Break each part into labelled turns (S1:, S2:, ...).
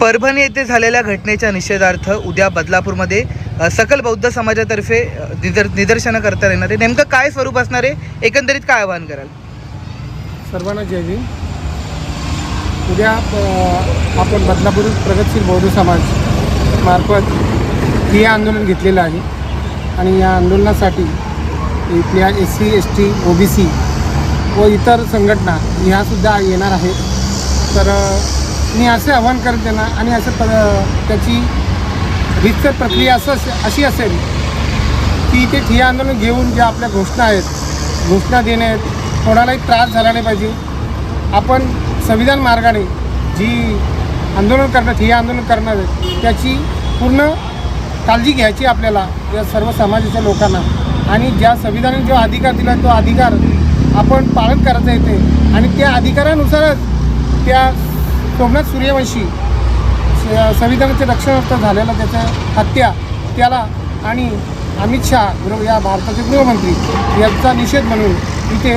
S1: परभणी येथे झालेल्या घटनेच्या निषेधार्थ उद्या बदलापूरमध्ये सकल बौद्ध समाजातर्फे निदर निदर्शनं करता येणार आहे नेमकं काय स्वरूप असणार आहे एकंदरीत काय आवाहन कराल
S2: सर्वांना जय जी उद्या आपण बदलापूर प्रगतशील बौद्ध समाज मार्फत हे आंदोलन घेतलेलं आहे आणि या आंदोलनासाठी इथल्या S C S T O B C व इतर संघटना ह्यासुद्धा येणार आहेत तर मी असे आव्हान करेन त्यांना आणि असं प त्याची हितचं प्रक्रिया असं अशी असेल की इथे ठिय्या आंदोलन घेऊन ज्या आपल्या घोषणा आहेत घोषणा देणे आहेत कोणालाही त्रास झाला नाही पाहिजे आपण संविधान मार्गाने जी आंदोलन करणार ठिय्या आंदोलन करणार आहेत त्याची पूर्ण काळजी घ्यायची आपल्याला या सर्व समाजाच्या लोकांना आणि ज्या संविधानाने जो अधिकार दिला तो अधिकार आपण पालन करायचा येते आणि त्या अधिकारानुसारच त्या सोमनाथ सूर्यवंशी संविधानाचे रक्षणार्थ झालेला त्याचं हत्या त्याला आणि अमित शहा गृह या भारताचे गृहमंत्री यांचा निषेध म्हणून इथे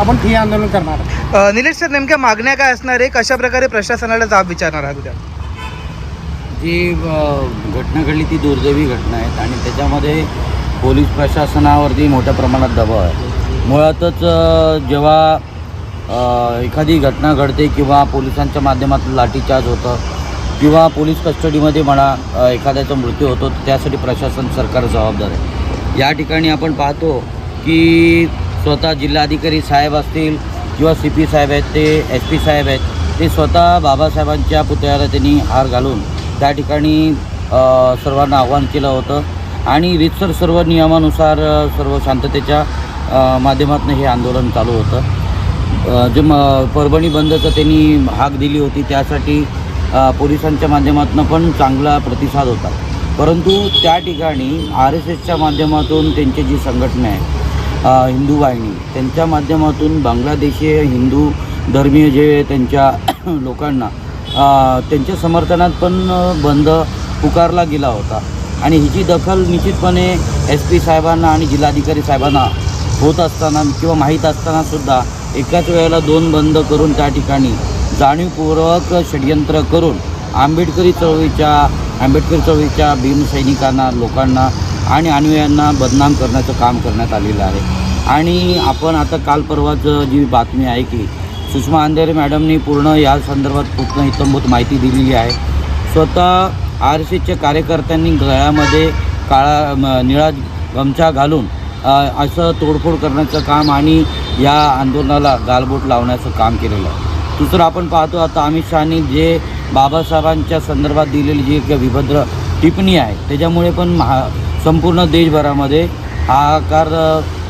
S2: आपण हे आंदोलन
S1: करणार निलेश सर नेमक्या मागण्या काय असणार आहे कशा प्रकारे प्रशासनाला जाब विचारणार आहात उद्या
S3: जी घटना घडली ती दुर्दैवी घटना आहे आणि त्याच्यामध्ये पोलीस प्रशासनावरती मोठ्या प्रमाणात दबाव आहे मुळातच जेव्हा एखादी घटना घडते किंवा पोलिसांच्या माध्यमातून लाठीचार्ज होतं किंवा पोलीस कस्टडीमध्ये म्हणा एखाद्याचा मृत्यू होतो त्यासाठी प्रशासन सरकार जबाबदार आहे या ठिकाणी आपण पाहतो की स्वतः जिल्हाधिकारी साहेब असतील किंवा सी पी साहेब आहेत ते एस पी साहेब आहेत ते स्वतः बाबासाहेबांच्या पुतळ्याला त्यांनी हार घालून त्या ठिकाणी सर्वांना आवाहन केलं होतं आणि रितसर सर्व नियमानुसार सर्व शांततेच्या माध्यमातून हे आंदोलन चालू होतं जे म परभणी बंदचं त्यांनी हाक दिली होती त्यासाठी पोलिसांच्या माध्यमातून पण चांगला प्रतिसाद होता परंतु त्या ठिकाणी आर एस एसच्या माध्यमातून त्यांची जी संघटना आहे हिंदू वाहिनी त्यांच्या माध्यमातून बांगलादेशी हिंदू धर्मीय जे त्यांच्या लोकांना त्यांच्या समर्थनात पण बंद पुकारला गेला होता आणि हिची दखल निश्चितपणे एस पी साहेबांना आणि जिल्हाधिकारी साहेबांना होत असताना किंवा माहीत असतानासुद्धा एकाच वेळेला दोन बंद करून त्या ठिकाणी जाणीवपूर्वक षडयंत्र करून आंबेडकरी चळवळीच्या आंबेडकर चळवळीच्या भीमसैनिकांना लोकांना आणि अनुयायांना बदनाम करण्याचं काम करण्यात आलेलं आहे आणि आपण आता काल परवाच जी बातमी आहे की सुषमा अंधेरे मॅडमनी पूर्ण या संदर्भात पूर्ण इतंभूत माहिती दिलेली आहे स्वतः आर सीच्या कार्यकर्त्यांनी गळ्यामध्ये काळा निळा गमछा घालून असं तोडफोड करण्याचं काम आणि या आंदोलनाला गालबोट लावण्याचं काम केलेलं आहे दुसरं आपण पाहतो आता अमित शहानी जे बाबासाहेबांच्या संदर्भात दिलेली जी एक विभद्र टिप्पणी आहे त्याच्यामुळे पण महा संपूर्ण देशभरामध्ये हा आकार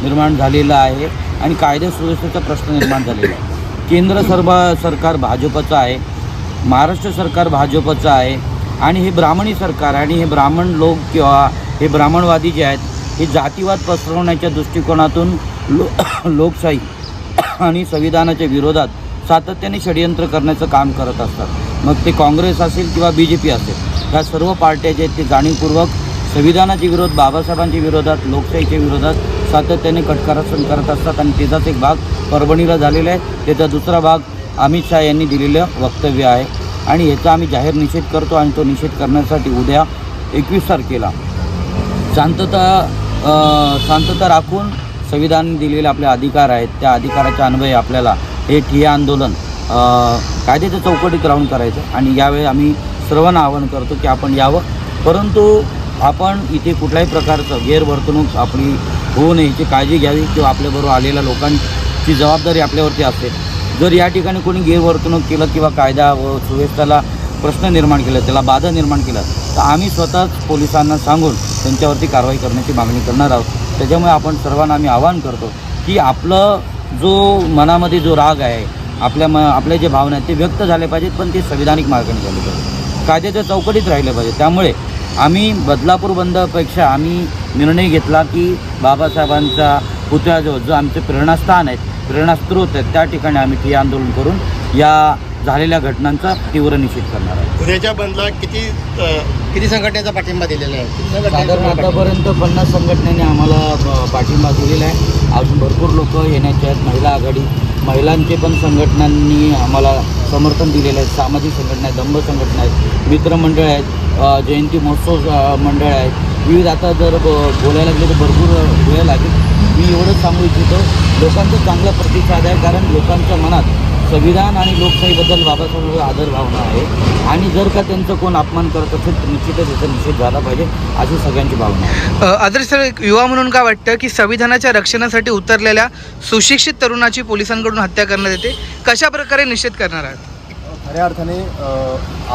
S3: निर्माण झालेला आहे आणि कायदे सुव्यवस्थेचा प्रश्न निर्माण झालेला आहे केंद्र सरबा सरकार भाजपचं आहे महाराष्ट्र सरकार भाजपचं आहे आणि हे ब्राह्मणी सरकार आणि हे ब्राह्मण लोक किंवा हे ब्राह्मणवादी जे आहेत हे जातीवाद पसरवण्याच्या दृष्टिकोनातून लो लोकशाही आणि संविधानाच्या विरोधात सातत्याने षडयंत्र करण्याचं काम करत असतात मग ते काँग्रेस असेल किंवा बी जे पी असेल या सर्व पार्ट्या आहेत ते जाणीवपूर्वक संविधानाच्या विरोध बाबासाहेबांच्या विरोधात लोकशाहीच्या विरोधात सातत्याने कटकारासन करत असतात आणि त्याचाच एक भाग परभणीला झालेला आहे त्याचा दुसरा भाग अमित शहा यांनी दिलेलं वक्तव्य आहे आणि याचा आम्ही जाहीर निषेध करतो आणि तो निषेध करण्यासाठी उद्या एकवीस तारखेला शांतता शांतता राखून संविधान दिलेले आपले अधिकार आहेत त्या अधिकाराच्या अन्वये आपल्याला हे ठिय्या आंदोलन कायद्याच्या चौकटीत राहून करायचं आणि यावेळी आम्ही सर्वांना आवाहन करतो की आपण यावं परंतु आपण इथे कुठल्याही प्रकारचं गैरवर्तणूक आपली होऊ नये याची काळजी घ्यावी किंवा आपल्याबरोबर आलेल्या लोकांची जबाबदारी आपल्यावरती असते जर या ठिकाणी कोणी गैरवर्तणूक केलं किंवा कायदा व सुव्यवस्थेला प्रश्न निर्माण केला त्याला बाधा निर्माण केला तर आम्ही स्वतःच पोलिसांना सांगून त्यांच्यावरती कारवाई करण्याची मागणी करणार आहोत त्याच्यामुळे आपण सर्वांना आम्ही आवाहन करतो की आपलं जो मनामध्ये जो राग आहे आपल्या म आपल्या जे भावना आहेत ते व्यक्त झाले पाहिजेत पण ते संविधानिक मार्गाने झाले पाहिजे कायद्याच्या चौकटीत राहिले पाहिजे त्यामुळे आम्ही बदलापूर बंदपेक्षा आम्ही निर्णय घेतला की बाबासाहेबांचा पुतळ्याजवळ जो आमचं आमचे प्रेरणास्थान आहेत प्रेरणास्त्रोत आहेत त्या ठिकाणी आम्ही ठिय्या आंदोलन करून या झालेल्या घटनांचा तीव्र निषेध करणार
S1: आहे उद्याच्या बंदला किती किती संघटनेचा पाठिंबा दिलेला
S3: आहे साधारण आतापर्यंत पन्नास संघटनेने आम्हाला पाठिंबा दिलेला आहे अजून भरपूर लोक येण्याचे आहेत महिला आघाडी महिलांचे पण संघटनांनी आम्हाला समर्थन दिलेलं आहे सामाजिक संघटना आहेत दंभ संघटना आहेत मित्रमंडळ आहेत जयंती महोत्सव मंडळ आहेत विविध आता जर बोलायला गेलं तर भरपूर वेळ लागेल मी एवढंच सांगू इच्छितो लोकांचा चांगला प्रतिसाद आहे कारण लोकांच्या मनात संविधान आणि लोकशाहीबद्दल बाबासाहेब आदर भावना आहे आणि जर का त्यांचं कोण अपमान करत असेल तर निश्चितच याचा निषेध झाला पाहिजे अशी सगळ्यांची
S1: भावना आहे सर एक युवा म्हणून काय वाटतं की संविधानाच्या रक्षणासाठी उतरलेल्या सुशिक्षित तरुणाची पोलिसांकडून हत्या करण्यात येते कशा प्रकारे निषेध करणार
S2: आहेत खऱ्या अर्थाने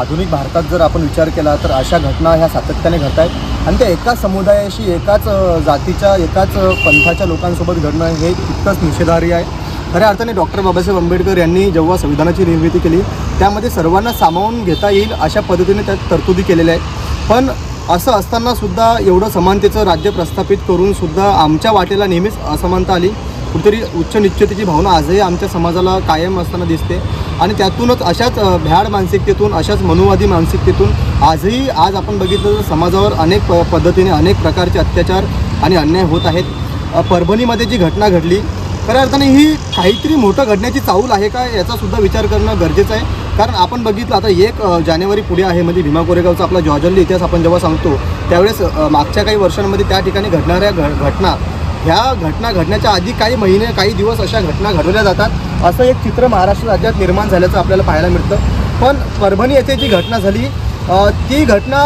S2: आधुनिक भारतात जर आपण विचार केला तर अशा घटना ह्या सातत्याने घडत आहेत आणि त्या एकाच समुदायाशी एकाच जातीच्या एकाच पंथाच्या लोकांसोबत घडणं हे तितकंच निषेधारी आहे खऱ्या अर्थाने डॉक्टर बाबासाहेब आंबेडकर यांनी जेव्हा संविधानाची निर्मिती केली त्यामध्ये सर्वांना सामावून घेता येईल अशा पद्धतीने त्यात तरतुदी केलेल्या आहेत पण असं असतानासुद्धा एवढं समानतेचं राज्य प्रस्थापित करूनसुद्धा आमच्या वाटेला नेहमीच असमानता आली कुठेतरी उच्च निश्चितीची भावना आजही आमच्या समाजाला कायम असताना दिसते आणि त्यातूनच अशाच भ्याड मानसिकतेतून अशाच मनोवादी मानसिकतेतून आजही आज आपण बघितलं तर समाजावर अनेक प पद्धतीने अनेक प्रकारचे अत्याचार आणि अन्याय होत आहेत परभणीमध्ये जी घटना घडली खऱ्या अर्थाने ही काहीतरी मोठं घडण्याची चाऊल आहे का याचा सुद्धा विचार करणं गरजेचं आहे कारण आपण बघितलं आता एक जानेवारी पुढे आहे म्हणजे भीमा कोरेगावचा आपला जॉजल्ली इतिहास आपण जेव्हा सांगतो त्यावेळेस मागच्या काही वर्षांमध्ये त्या ठिकाणी घडणाऱ्या घटना ह्या घटना घडण्याच्या आधी काही महिने काही दिवस अशा घटना घडवल्या जातात असं एक चित्र महाराष्ट्र राज्यात निर्माण झाल्याचं आपल्याला पाहायला मिळतं पण परभणी येथे जी घटना झाली ती घटना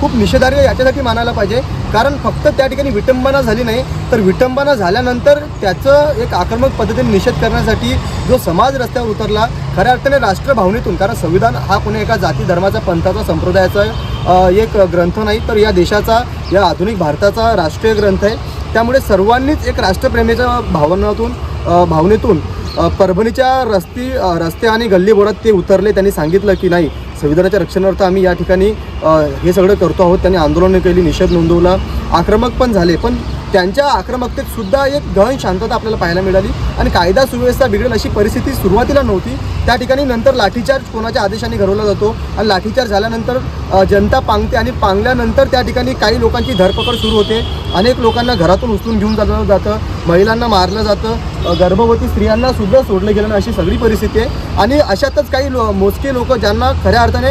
S2: खूप निषेधार्ह याच्यासाठी मानायला पाहिजे कारण फक्त त्या ठिकाणी विटंबना झाली नाही तर विटंबना झाल्यानंतर त्याचं एक आक्रमक पद्धतीने निषेध करण्यासाठी जो समाज रस्त्यावर उतरला खऱ्या अर्थाने राष्ट्रभावनेतून कारण संविधान हा कोणी एका जाती धर्माचा पंथाचा संप्रदायाचा एक ग्रंथ नाही तर या देशाचा या आधुनिक भारताचा राष्ट्रीय ग्रंथ आहे त्यामुळे सर्वांनीच एक राष्ट्रप्रेमीच्या भावनातून भावनेतून परभणीच्या रस्ती रस्ते आणि गल्लीबोरात ते उतरले त्यांनी सांगितलं की नाही संविधानाच्या रक्षणार्थ आम्ही या ठिकाणी हे सगळं करतो आहोत त्यांनी आंदोलनं केली निषेध नोंदवला आक्रमक पण झाले पण त्यांच्या आक्रमकतेत सुद्धा एक गहन शांतता आपल्याला पाहायला मिळाली आणि कायदा सुव्यवस्था बिघडेल अशी परिस्थिती सुरुवातीला नव्हती त्या ठिकाणी नंतर लाठीचार्ज कोणाच्या आदेशाने घडवला जातो आणि लाठीचार्ज झाल्यानंतर जनता पांगते आणि पांगल्यानंतर त्या ठिकाणी काही लोकांची धरपकड सुरू होते अनेक लोकांना घरातून उचलून घेऊन जाणं जातं महिलांना मारलं जातं गर्भवती स्त्रियांना सुद्धा सोडलं गेलं ना अशी सगळी परिस्थिती आहे आणि अशातच काही लो मोजके लोक ज्यांना खऱ्या अर्थाने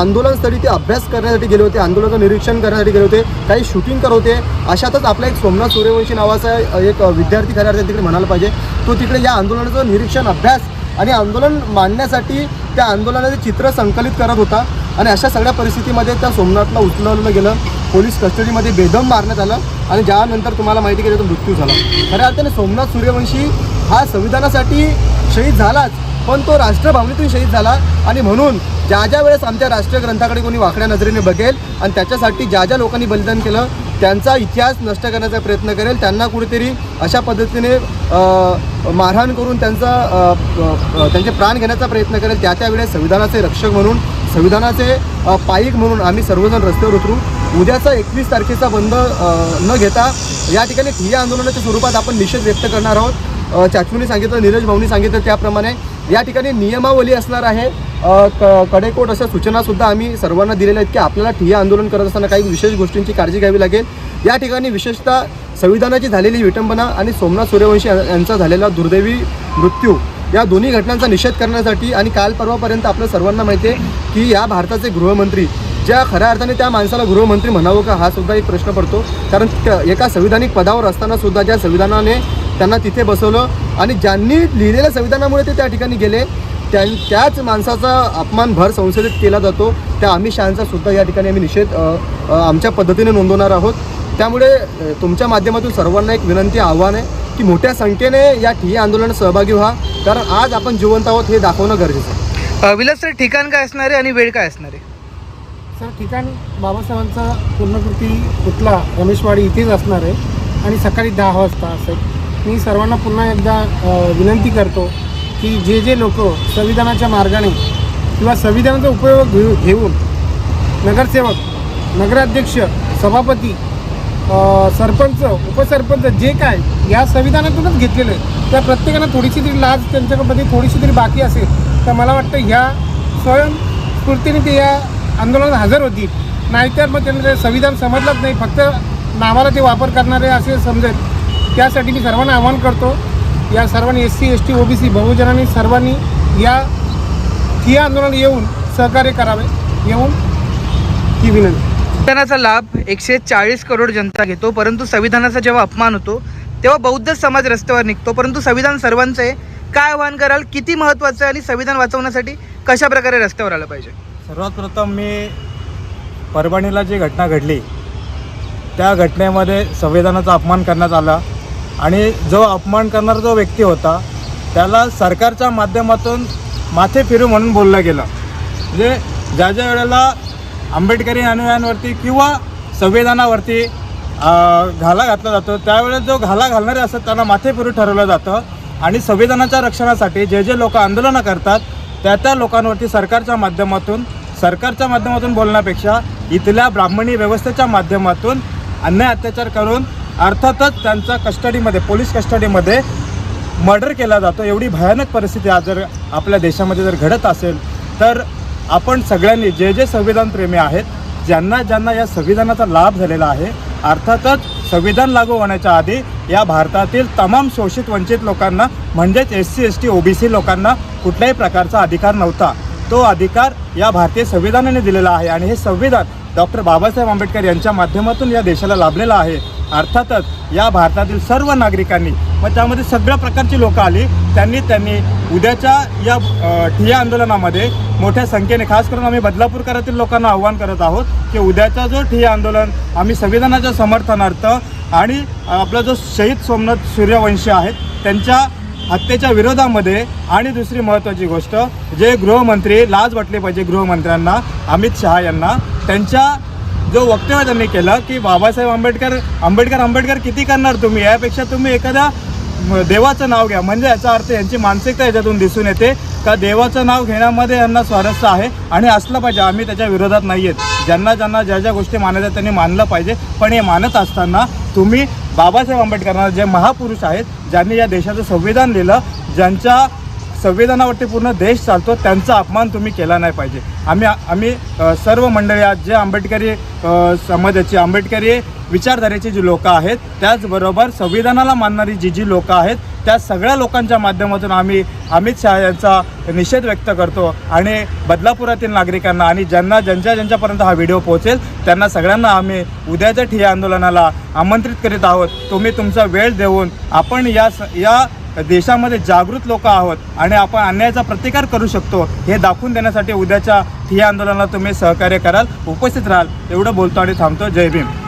S2: आंदोलनस्थळी ते अभ्यास करण्यासाठी गेले होते आंदोलनाचं निरीक्षण करण्यासाठी गेले होते काही शूटिंग करत होते अशातच आपला एक सोमनाथ सूर्यवंशी नावाचा एक विद्यार्थी खऱ्या अर्थाने तिकडे म्हणायला पाहिजे तो तिकडे या आंदोलनाचं निरीक्षण अभ्यास आणि आंदोलन मांडण्यासाठी त्या आंदोलनाचे चित्र संकलित करत होता आणि अशा सगळ्या परिस्थितीमध्ये त्या सोमनाथला उचलवलं गेलं पोलीस कस्टडीमध्ये बेदम मारण्यात आलं आणि ज्यानंतर तुम्हाला माहिती की तो मृत्यू झाला खऱ्या अर्थाने सोमनाथ सूर्यवंशी हा संविधानासाठी शहीद झालाच पण तो राष्ट्रभावनेतून शहीद झाला आणि म्हणून ज्या ज्या वेळेस आमच्या राष्ट्रीय ग्रंथाकडे कोणी वाकड्या नजरेने बघेल आणि त्याच्यासाठी ज्या ज्या लोकांनी बलिदान केलं त्यांचा इतिहास नष्ट करण्याचा प्रयत्न करेल त्यांना कुठेतरी अशा पद्धतीने मारहाण करून त्यांचा त्यांचे प्राण घेण्याचा प्रयत्न करेल त्या त्यावेळेस संविधानाचे रक्षक म्हणून संविधानाचे पायिक म्हणून आम्ही सर्वजण रस्त्यावर उतरू उद्याचा एकवीस तारखेचा बंद न घेता या ठिकाणी ठिय्या आंदोलनाच्या स्वरूपात आपण निषेध व्यक्त करणार आहोत चाचणी सांगितलं नीरज भाऊनी सांगितलं त्याप्रमाणे या ठिकाणी नियमावली असणार आहे क कडेकोट अशा सूचनासुद्धा आम्ही सर्वांना दिलेल्या आहेत की आपल्याला ठिय्या आंदोलन करत असताना काही विशेष गोष्टींची काळजी घ्यावी लागेल या ठिकाणी विशेषतः संविधानाची झालेली विटंबना आणि सोमनाथ सूर्यवंशी यांचा झालेला दुर्दैवी मृत्यू या दोन्ही घटनांचा निषेध करण्यासाठी आणि काल परवापर्यंत आपल्या सर्वांना माहिती आहे की या भारताचे गृहमंत्री ज्या खऱ्या अर्थाने त्या माणसाला गृहमंत्री म्हणावं का हा सुद्धा एक प्रश्न पडतो कारण एका संविधानिक पदावर असताना सुद्धा ज्या संविधानाने त्यांना तिथे बसवलं आणि ज्यांनी लिहिलेल्या संविधानामुळे ते त्या ठिकाणी गेले त्या त्याच माणसाचा अपमान भर संसदेत केला जातो त्या अमित शहाचा सुद्धा या ठिकाणी आम्ही निषेध आमच्या पद्धतीने नोंदवणार आहोत त्यामुळे तुमच्या माध्यमातून सर्वांना एक विनंती आव्हान आहे की मोठ्या संख्येने या ठिय आंदोलनात सहभागी व्हा कारण आज आपण जिवंत आहोत हे दाखवणं
S1: गरजेचं आहे विलासचं ठिकाण काय असणार आहे आणि वेळ काय असणार आहे
S2: सर ठिकाण बाबासाहेबांचा पूर्णकृती कुठला रमेशवाडी इथेच असणार आहे आणि सकाळी दहा वाजता असेल मी सर्वांना पुन्हा एकदा विनंती करतो की जे जे लोक संविधानाच्या मार्गाने किंवा संविधानाचा उपयोग घेऊ घेऊन नगरसेवक नगराध्यक्ष सभापती सरपंच उपसरपंच जे काय या संविधानातूनच घेतलेलं आहे त्या प्रत्येकानं थोडीशी तरी लाज त्यांच्याकडमध्ये थोडीशी तरी बाकी असेल तर मला वाटतं ह्या स्वयंस्फूर्तीने ते या आंदोलन हजर होती नाहीतर मग त्यांना संविधान समजलंच नाही फक्त नावाला ते वापर करणारे असे समजेल त्यासाठी मी सर्वांना आवाहन करतो या सर्वांनी S C S T OBC बहुजनांनी सर्वांनी या ठिया आंदोलन येऊन सहकार्य करावे येऊन ही विनंती संविधानाचा लाभ एकशे चाळीस करोड जनता घेतो परंतु संविधानाचा जेव्हा अपमान होतो तेव्हा बौद्ध समाज रस्त्यावर निघतो परंतु संविधान सर्वांचं आहे काय आव्हान कराल किती महत्वाचं आहे आणि संविधान वाचवण्यासाठी कशाप्रकारे रस्त्यावर आलं पाहिजे सर्वात प्रथम मी परभणीला जी घटना घडली त्या घटनेमध्ये संविधानाचा अपमान करण्यात आला आणि जो अपमान करणारा जो व्यक्ती होता त्याला सरकारच्या माध्यमातून माथे फिरू म्हणून बोललं गेलं म्हणजे ज्या ज्या वेळेला आंबेडकरी अनुयायांवरती किंवा संविधानावरती घाला घातला जातो त्यावेळेस जो घाला घालणारे असतात त्यांना माथे फिरू ठरवलं जातं आणि संविधानाच्या रक्षणासाठी जे जे लोक आंदोलनं करतात त्या त्या लोकांवरती सरकारच्या माध्यमातून सरकारच्या माध्यमातून बोलण्यापेक्षा इथल्या ब्राह्मणी व्यवस्थेच्या माध्यमातून अन्याय अत्याचार करून अर्थातच त्यांचा कस्टडीमध्ये पोलीस कस्टडीमध्ये मर्डर केला जातो एवढी भयानक परिस्थिती आज जर आपल्या देशामध्ये जर घडत असेल तर आपण सगळ्यांनी जे जे संविधानप्रेमी आहेत ज्यांना ज्यांना या संविधानाचा लाभ झालेला आहे अर्थातच संविधान लागू होण्याच्या आधी या भारतातील तमाम शोषित वंचित लोकांना म्हणजेच S C S T O B C लोकांना कुठल्याही प्रकारचा अधिकार नव्हता तो अधिकार या भारतीय संविधानाने दिलेला आहे आणि हे संविधान डॉक्टर बाबासाहेब आंबेडकर यांच्या माध्यमातून या देशाला लाभलेला आहे अर्थातच या भारतातील सर्व नागरिकांनी मग त्यामध्ये सगळ्या प्रकारची लोकं आली त्यांनी त्यांनी उद्याच्या या ठिया आंदोलनामध्ये मोठ्या संख्येने खास करून आम्ही बदलापूरकरातील लोकांना आव्हान करत आहोत की उद्याचा जो ठिय्या आंदोलन आम्ही संविधानाच्या समर्थनार्थ आणि आपला जो शहीद सोमनाथ सूर्यवंशी आहेत त्यांच्या हत्येच्या विरोधामध्ये आणि दुसरी महत्त्वाची गोष्ट जे गृहमंत्री लाज वाटली पाहिजे गृहमंत्र्यांना अमित शहा यांना त्यांच्या जो वक्तव्य त्यांनी केलं की बाबासाहेब आंबेडकर आंबेडकर आंबेडकर किती करणार तुम्ही यापेक्षा तुम्ही एखाद्या देवाचं नाव घ्या म्हणजे याचा अर्थ यांची मानसिकता याच्यातून दिसून येते का देवाचं नाव घेण्यामध्ये यांना स्वारस्य आहे आणि असलं पाहिजे आम्ही त्याच्या विरोधात नाही आहेत ज्यांना ज्यांना ज्या ज्या गोष्टी मानायच्या त्यांनी मानलं पाहिजे पण हे मानत असताना तुम्ही बाबासाहेब आंबेडकरांना जे महापुरुष आहेत ज्यांनी या देशाचं संविधान लिहिलं ज्यांच्या संविधानावरती पूर्ण देश चालतो त्यांचा अपमान तुम्ही केला नाही पाहिजे आम्ही आम्ही सर्व मंडळी आज जे आंबेडकरी समाजाची आंबेडकरी विचारधारेची जी लोकं आहेत त्याचबरोबर संविधानाला मानणारी जी जी लोकं आहेत त्या सगळ्या लोकांच्या माध्यमातून आम्ही अमित शहा यांचा निषेध व्यक्त करतो आणि बदलापुरातील नागरिकांना आणि ज्यांना ज्यांच्या ज्यांच्यापर्यंत हा व्हिडिओ पोहोचेल त्यांना सगळ्यांना आम्ही उद्याच्या ठिय्या आंदोलनाला आमंत्रित करीत आहोत तुम्ही तुमचा वेळ देऊन आपण या स या देशामध्ये जागृत लोक आहोत आणि आपण अन्यायाचा प्रतिकार करू शकतो हे दाखवून देण्यासाठी उद्याच्या ठिया आंदोलनाला तुम्ही सहकार्य कराल उपस्थित राहाल एवढं बोलतो आणि थांबतो जय भीम